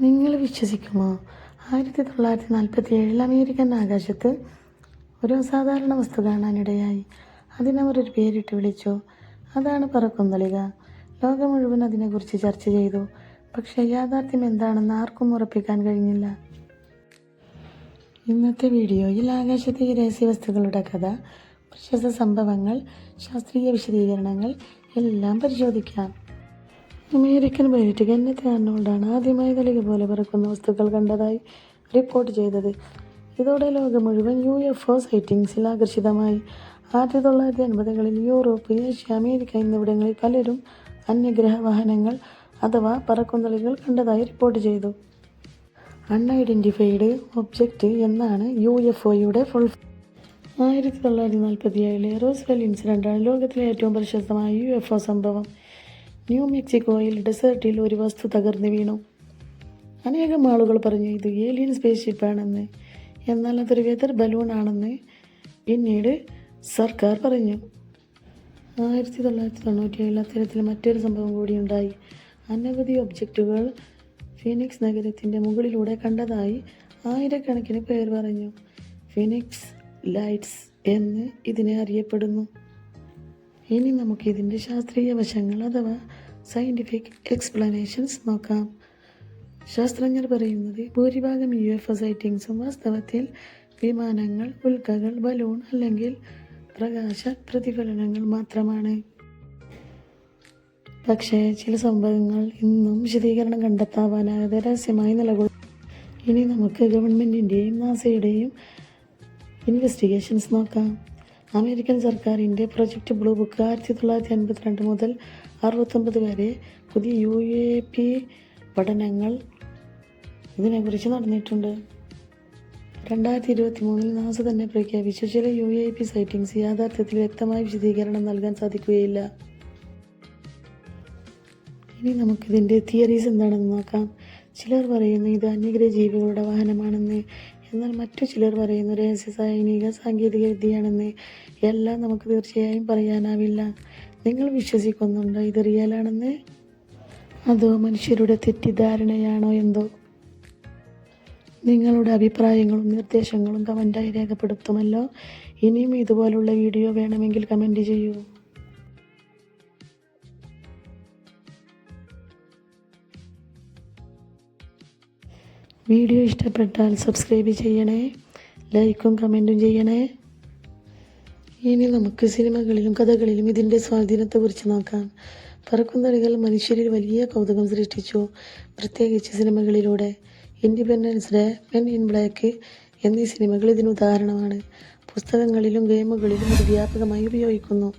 നിങ്ങൾ വിശ്വസിക്കുമോ? ആയിരത്തി തൊള്ളായിരത്തി നാൽപ്പത്തി ഏഴിൽ അമേരിക്കൻ ആകാശത്ത് ഒരു അസാധാരണ വസ്തു കാണാനിടയായി അതിനവർ ഒരു പേരിട്ട് വിളിച്ചു. അതാണ് പറക്കുന്തളിക. ലോകം മുഴുവൻ അതിനെക്കുറിച്ച് ചർച്ച ചെയ്തു. പക്ഷേ യാഥാർത്ഥ്യം എന്താണെന്ന് ആർക്കും ഉറപ്പിക്കാൻ കഴിഞ്ഞില്ല. ഇന്നത്തെ വീഡിയോയിൽ ആകാശത്തെ രഹസ്യ വസ്തുക്കളുടെ കഥ പ്രശസ്ത സംഭവങ്ങൾ ശാസ്ത്രീയ വിശദീകരണങ്ങൾ എല്ലാം പരിശോധിക്കാം. അമേരിക്കൻ പൈലറ്റ് കെന്നത്ത് ആർണോൾഡാണ് ആദ്യമായി തളിക പോലെ പറക്കുന്ന വസ്തുക്കൾ കണ്ടതായി റിപ്പോർട്ട് ചെയ്തത്. ഇതോടെ ലോകം മുഴുവൻ യു എഫ് ഒ സൈറ്റിങ്സിൽ ആകർഷിതമായി. ആയിരത്തി തൊള്ളായിരത്തി അൻപതുകളിൽ യൂറോപ്പ് ഏഷ്യ അമേരിക്ക എന്നിവിടങ്ങളിൽ പലരും അന്യഗ്രഹ വാഹനങ്ങൾ അഥവാ പറക്കുന്നളികൾ കണ്ടതായി റിപ്പോർട്ട് ചെയ്തു. അൺഐഡന്റിഫൈഡ് ഒബ്ജക്റ്റ് എന്നാണ് യു എഫ് ഒയുടെ ഫുൾ ആയിരത്തി തൊള്ളായിരത്തി നാൽപ്പത്തി ഏഴിലെ റോസ്വെൽ ഇൻസിഡന്റാണ് ലോകത്തിലെ ഏറ്റവും പ്രശസ്തമായ യു എഫ് ഒ സംഭവം. ന്യൂ മെക്സിക്കോയിൽ ഡെസേർട്ടിൽ ഒരു വസ്തു തകർന്നു വീണു. അനേകം ആളുകൾ പറഞ്ഞു ഇത് ഏലിയൻ സ്പേസ് ഷിപ്പാണെന്ന് എന്നാൽ അതൊരു വെതർ ബലൂൺ ആണെന്ന് പിന്നീട് സർക്കാർ പറഞ്ഞു. ആയിരത്തി തൊള്ളായിരത്തി തൊണ്ണൂറ്റി ഏഴിൽ അത്തരത്തിൽ മറ്റൊരു സംഭവം കൂടിയുണ്ടായി അനവധി ഒബ്ജക്റ്റുകൾ ഫിനിക്സ് നഗരത്തിന്റെ മുകളിലൂടെ കണ്ടതായി ആയിരക്കണക്കിന് പേർ പറഞ്ഞു. ഫിനിക്സ് ലൈറ്റ്സ് എന്ന് ഇതിനെ അറിയപ്പെടുന്നു. ഇനി നമുക്ക് ഇതിന്റെ ശാസ്ത്രീയ വശങ്ങൾ അഥവാ സയന്റിഫിക് എക്സ്പ്ലനേഷൻസ് നോക്കാം. ശാസ്ത്രജ്ഞർ പറയുന്നത് ഭൂരിഭാഗം യു എഫ് ഒ സൈറ്റിങ്സും വാസ്തവത്തിൽ വിമാനങ്ങൾ ഉൽക്കകൾ ബലൂൺ അല്ലെങ്കിൽ പ്രകാശ പ്രതിഫലനങ്ങൾ മാത്രമാണ്. പക്ഷേ ചില സംഭവങ്ങൾ ഇന്നും വിശദീകരണം കണ്ടെത്താവാനാകാതെ രഹസ്യമായി നിലകൊള്ളും. ഇനി നമുക്ക് ഗവൺമെന്റിന്റെയും നാസയുടെയും ഇൻവെസ്റ്റിഗേഷൻസ് നോക്കാം. അമേരിക്കൻ സർക്കാരിന്റെ പ്രൊജക്റ്റ് ബ്ലൂ ബുക്ക് ആയിരത്തി തൊള്ളായിരത്തി അൻപത്തിരണ്ട് മുതൽ അറുപത്തൊമ്പത് വരെ പുതിയ യു എ പി പഠനങ്ങൾ ഇതിനെക്കുറിച്ച് നടന്നിട്ടുണ്ട്. രണ്ടായിരത്തി ഇരുപത്തി മൂന്നിൽ നാസ തന്നെ പ്രഖ്യാപിച്ചു ചില യു എ പി സൈറ്റിംഗ്സ് യാഥാർത്ഥ്യത്തിൽ വ്യക്തമായ വിശദീകരണം നൽകാൻ സാധിക്കുകയില്ല. ഇനി നമുക്കിതിന്റെ തിയറീസ് എന്താണെന്ന് നോക്കാം. ചിലർ പറയുന്നു ഇത് അന്യഗ്രഹ ജീവികളുടെ വാഹനമാണെന്ന് എന്നാൽ മറ്റു ചിലർ പറയുന്നു രഹസ്യ സൈനിക സാങ്കേതിക വിദ്യയാണെന്ന്. എല്ലാം നമുക്ക് തീർച്ചയായും പറയാനാവില്ല. നിങ്ങൾ വിശ്വസിക്കുന്നുണ്ടോ ഇത് റിയലാണെന്ന് അതോ മനുഷ്യരുടെ തെറ്റിദ്ധാരണയാണോ എന്തോ? നിങ്ങളുടെ അഭിപ്രായങ്ങളും നിർദ്ദേശങ്ങളും കമന്റായി രേഖപ്പെടുത്തുമല്ലോ. ഇനിയും ഇതുപോലുള്ള വീഡിയോ വേണമെങ്കിൽ കമന്റ് ചെയ്യൂ. വീഡിയോ ഇഷ്ടപ്പെട്ടാൽ സബ്സ്ക്രൈബ് ചെയ്യണേ ലൈക്കും കമന്റും ചെയ്യണേ. ഇനി നമുക്ക് സിനിമകളിലും കഥകളിലും ഇതിന്റെ സ്വാധീനത്തെക്കുറിച്ച് നോക്കാം. പറക്കുന്നറികൾ മനുഷ്യരിൽ വലിയ കൗതുകം സൃഷ്ടിച്ചു. പ്രത്യേകിച്ച് സിനിമകളിലൂടെ. Independence Day Men in Black എന്നീ സിനിമകൾ ഇതിന് ഉദാഹരണമാണ്. പുസ്തകങ്ങളിലും ഗെയിമുകളിലും ഇത് വ്യാപകമായി ഉപയോഗിക്കുന്നു.